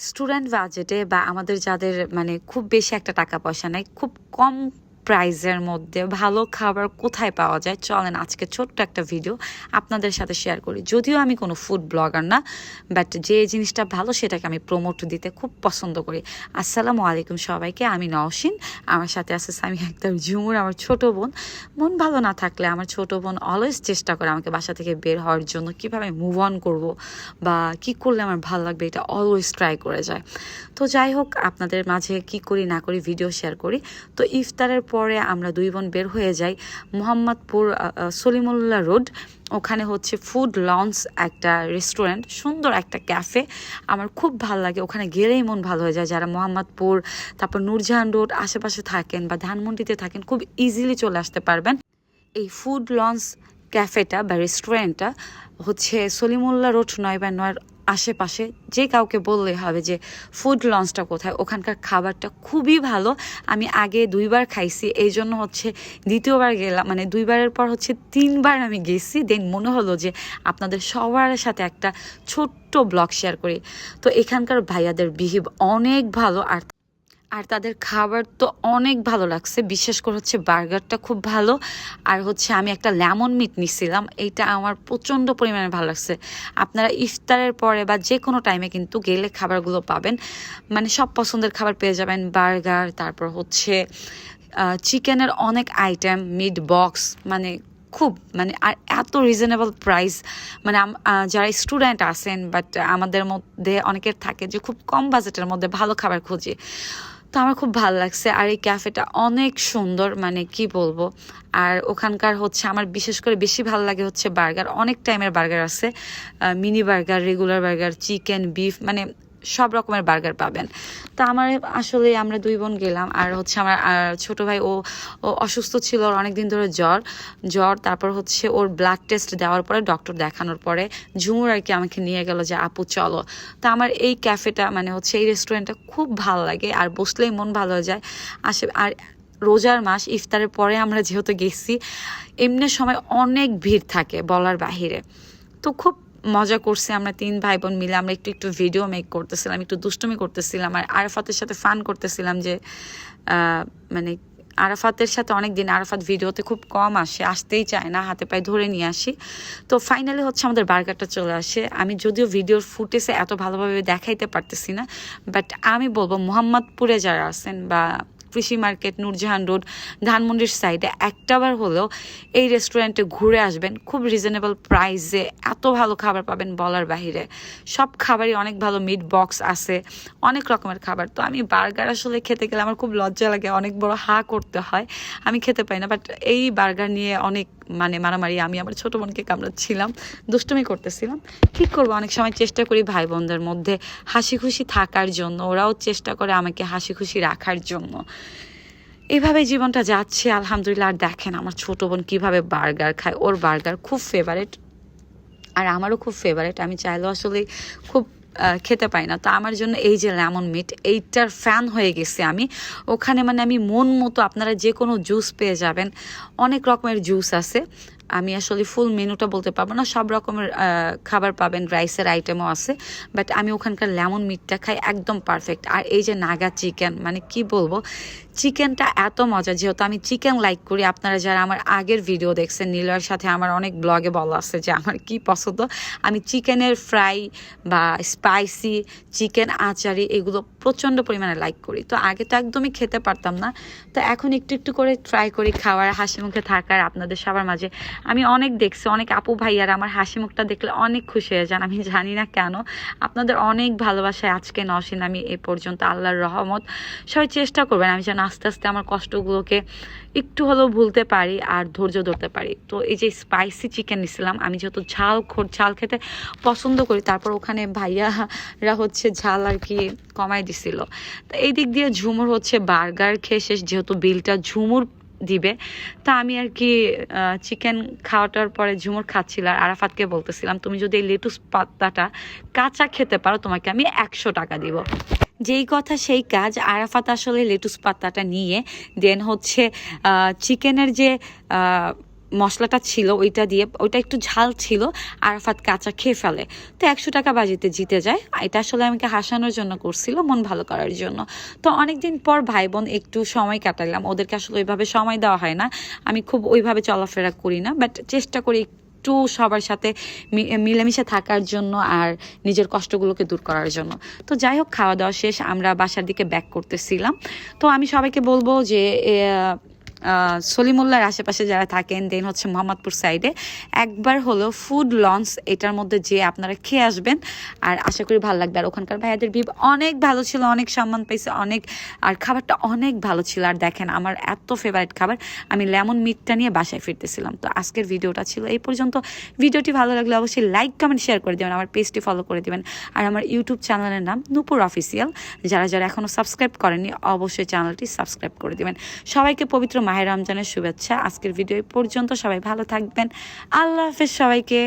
Student বাজেটে বা আমাদের যাদের মানে খুব বেশি একটা টাকা পয়সা নাই খুব কম প্রাইজের মধ্যে ভালো খাবার কোথায় পাওয়া যায়? চলেন আজকে ছোট্ট একটা ভিডিও আপনাদের সাথে শেয়ার করি। যদিও আমি কোনো ফুড ব্লগার না বাট যে জিনিসটা ভালো সেটাকে আমি প্রমোট দিতে খুব পছন্দ করি। আসসালামু আলাইকুম সবাইকে, আমি নওশিন। আমার সাথে আছে সামি একদম ঝুমুর, আমার ছোট বোন। মন ভালো না থাকলে আমার ছোট বোন অলওয়েজ চেষ্টা করে আমাকে বাসা থেকে বের হওয়ার জন্য কীভাবে মুভ অন করব বা কি করলে আমার ভালো লাগবে এটা অলওয়েজ ট্রাই করে যায়। তো যাই হোক, আপনাদের মাঝে কি করি না করি ভিডিও শেয়ার করি। তো ইফতারের পরে আমরা দুই বোন বের হয়ে যাই মোহাম্মদপুর সলিমুল্লাহ রোড। ওখানে হচ্ছে ফুড লঞ্চ একটা রেস্টুরেন্ট সুন্দর একটা ক্যাফে আমার খুব ভালো লাগে, ওখানে গেলেই মন ভালো হয়ে যায়। যারা মোহাম্মদপুর, তারপর নূরজাহান রোড আশেপাশে থাকেন বা ধানমন্ডিতে থাকেন, খুব ইজিলি চলে আসতে পারবেন। এই ফুড লঞ্চ ক্যাফেটা বা রেস্টুরেন্টটা হচ্ছে সলিমুল্লাহ রোড নয় বা নয়ের আশেপাশে যে কাউকে বললে হবে যে ফুড লঞ্চটা কোথায়, ওখানকার খাবারটা খুবই ভালো। আমি আগে দুইবার খাইছি, এই জন্য হচ্ছে দ্বিতীয়বার গেলাম মানে দুইবারের পর হচ্ছে তিনবার আমি গেছি। দেন মনে হলো যে আপনাদের সবার সাথে একটা ছোট্ট ব্লগ শেয়ার করি। তো এখানকার ভাইয়াদের বিহেভ অনেক ভালো, আর আর তাদের খাবার তো অনেক ভালো লাগছে। বিশেষ করে হচ্ছে বার্গারটা খুব ভালো। আর হচ্ছে আমি একটা লেমন মিট নিছিলাম। এইটা আমার প্রচণ্ড পরিমাণে ভালো লাগছে। আপনারা ইফতারের পরে বা যে কোনো টাইমে কিন্তু গেলে খাবারগুলো পাবেন। মানে সব পছন্দের খাবার পেয়ে যাবেন। বার্গার, তারপর হচ্ছে চিকেনের অনেক আইটেম মিট বক্স মানে খুব মানে আর এত রিজনেবল প্রাইস মানে যারা স্টুডেন্ট আছেন বাট আমাদের মধ্যে অনেকের থাকে যে খুব কম বাজেটের মধ্যে ভালো খাবার খুঁজে। তো আমার খুব ভালো লাগছে। আর এই ক্যাফেটা অনেক সুন্দর মানে কি বলব? আর ওখানকার হচ্ছে আমার বিশেষ করে বেশি ভালো লাগে হচ্ছে বার্গার। অনেক টাইমের বার্গার আছে mini burger, regular burger, chicken, beef মানে সব রকমের বার্গার পাবেন। তো আমার আসলে আমরা দুই বোন গেলাম, আর হচ্ছে আমার ছোট ভাই ও অসুস্থ ছিল ওর অনেকদিন ধরে জ্বর। জ্বর, তারপর হচ্ছে ওর ব্লাড টেস্ট দেওয়ার পরে ডক্টর দেখানোর পরে ঝুমুর আর কি আমাকে নিয়ে গেল যে, আপু, চলো। তো আমার এই ক্যাফেটা মানে হচ্ছে এই রেস্টুরেন্টটা খুব ভালো লাগে, আর বসলেই মন ভালো হয়ে যায়। আসে, আর রোজার মাস, ইফতারের পরে আমরা যেহেতু গেছি, এমনি সময় অনেক ভিড় থাকে বলার বাহিরে। তো খুব মজা করছে, আমরা তিন ভাই বোন মিলে, আমরা একটু একটু ভিডিও মেক করতেছিলাম, একটু দুষ্টুমি করতেছিলাম, আর আরাফাতের সাথে ফান করতেছিলাম যে মানে আরাফাতের সাথে অনেক দিন আরাফাত ভিডিওতে খুব কম আসে, আসতেই চায় না, হাতে পায়ে ধরে নিয়ে আসি। তো ফাইনালি হচ্ছে আমাদের বার্গারটা চলে আসে। আমি যদিও ভিডিওর ফুটেজে এত ভালোভাবে দেখাইতে পারতেছি না বাট আমি বলব, মোহাম্মদপুরে যারা আছেন বা কৃষি মার্কেট, নূরজাহান রোড, ধানমন্ডির সাইডে একটাবার হলেও এই রেস্টুরেন্টে ঘুরে আসবেন। খুব রিজনেবল প্রাইসে এত ভালো খাবার পাবেন বলার বাহিরে। সব খাবারই অনেক ভালো মিট বক্স আছে, অনেক রকমের খাবার। তো আমি বার্গার আসলে খেতে গেলে আমার খুব লজ্জা লাগে, অনেক বড় হা করতে হয়। আমি খেতে পাই না বাট এই বার্গার নিয়ে অনেক মানে মারামারি, আমি আমার ছোট বোনকে কামড়াচ্ছিলাম, দুষ্টুমি করতেছিলাম। ঠিক করব? অনেক সময় চেষ্টা করি ভাই বোনদের মধ্যে হাসি খুশি থাকার জন্য, ওরাও চেষ্টা করে আমাকে হাসি খুশি রাখার জন্য। এইভাবে জীবনটা যাচ্ছে, আলহামদুলিল্লাহ। আর দেখেন আমার ছোট বোন কীভাবে বার্গার খায়। ওর বার্গার খুব ফেভারেট আর আমারও খুব ফেভারেট আমি চাইলেও আসলে খুব খেতে পাই না। তো আমার জন্য এই যে লেমন মিট এইটার ফ্যান হয়ে গেছে আমি। ওখানে মানে আমি মন মতো আপনারা যে কোনো জুস পেয়ে যাবেন। অনেক রকমের জুস আছে। আমি আসলে ফুল মেনুটা বলতে পারব না, সব রকমের খাবার পাবেন রাইসের আইটেমও আছে বাট আমি ওখানকার লেমন মিটটা খাই একদম পারফেক্ট আর এই যে নাগা চিকেন মানে কি বলব চিকেনটা এত মজা যেহেতু আমি চিকেন লাইক করি, আপনারা যারা আমার আগের ভিডিও দেখছেন, নীলার সাথে আমার অনেক ব্লগে বলা আছে যে আমার কি পছন্দ, আমি চিকেনের ফ্রাই বা স্পাইসি চিকেন আচারি এগুলো প্রচণ্ড পরিমাণে লাইক করি। তো আগে তো একদমই খেতে পারতাম না। তো এখন একটু একটু করে ট্রাই করি খাওয়ার, হাসি মুখে থাকার, আপনাদের সবার মাঝে। আমি অনেক দেখছি, অনেক আপু ভাইয়ারা আমার হাসি মুখটা দেখলে অনেক খুশি হয়ে যান, আমি জানি না কেন। আপনাদের অনেক ভালোবাসায় আজকে নসেন আমি এ পর্যন্ত, আল্লাহর রহমত। সবাই চেষ্টা করবেন আমি যেন আস্তে আস্তে আমার কষ্টগুলোকে একটু হলেও ভুলতে পারি আর ধৈর্য ধরতে পারি। তো এই যে স্পাইসি চিকেন নিছিলাম, আমি যেহেতু ঝাল ঝাল খেতে পছন্দ করি, তারপর ওখানে ভাইয়ারা হচ্ছে ঝাল আর কি কমাই দিছিল। তো এই দিক দিয়ে ঝুমুর হচ্ছে, বার্গার খেয়ে শেষ, যেহেতু বিলটা ঝুমুর দিবে, তা আমি আর কি চিকেন খাওয়াটার পরে ঝুমুর খাচ্ছিলাম আর আরাফাতকে বলতেছিলাম, তুমি যদি এই লেটুস পাতাটা কাঁচা খেতে পারো, তোমাকে আমি একশো টাকা দিব। যেই কথা সেই কাজ আরাফাত আসলে লেটুস পাতাটা নিয়ে, দেন হচ্ছে চিকেনের যে মশলাটা ছিল, ওইটা দিয়ে, ওইটা একটু ঝাল ছিল, আরাফাত কাঁচা খেয়ে ফেলে। তো একশো টাকা বাজিতে জিতে যায়। এটা আসলে আমাকে হাসানোর জন্য করছিল, মন ভালো করার জন্য। তো অনেকদিন পর ভাই বোন একটু সময় কাটালাম ওদেরকে আসলে ওইভাবে সময় দেওয়া হয় না। আমি খুব ওইভাবে চলাফেরা করি না। বাট চেষ্টা করি একটু সবার সাথে মিলেমিশে থাকার জন্য আর নিজের কষ্টগুলোকে দূর করার জন্য। তো যাই হোক, খাওয়া দাওয়া শেষ, আমরা বাসার দিকে ব্যাক করতেছিলাম। তো আমি সবাইকে বলব যে সলিমুল্লার আশেপাশে যারা থাকেন দেন হচ্ছে মোহাম্মদপুর সাইডে একবার হলো ফুড লঞ্চ এটার মধ্যে যে আপনারা খেয়ে আসবেন, আর আশা করি ভালো লাগবে। আর ওখানকার ভাইয়াদের বিব অনেক ভালো ছিল, অনেক সম্মান পাইছে, অনেক, আর খাবারটা অনেক ভালো ছিল। আর দেখেন, আমার এত ফেভারিট খাবার, আমি লেমন মিটটা নিয়ে বাসায় ফিরতেছিলাম। তো আজকের ভিডিওটা ছিল এই পর্যন্ত। ভিডিওটি ভালো লাগলে অবশ্যই লাইক কমেন্ট শেয়ার করে দেবেন, আমার পেজটি ফলো করে দেবেন। আর আমার ইউটিউব চ্যানেলের নাম নূপুর অফিসিয়াল যারা যারা এখনও সাবস্ক্রাইব করেনি অবশ্যই চ্যানেলটি সাবস্ক্রাইব করে দেবেন। সবাইকে পবিত্র মাহের রমজানের শুভেচ্ছা। আজকের ভিডিও পর্যন্ত। সবাই ভালো থাকবেন। আল্লাহ হাফেজ সবাইকে।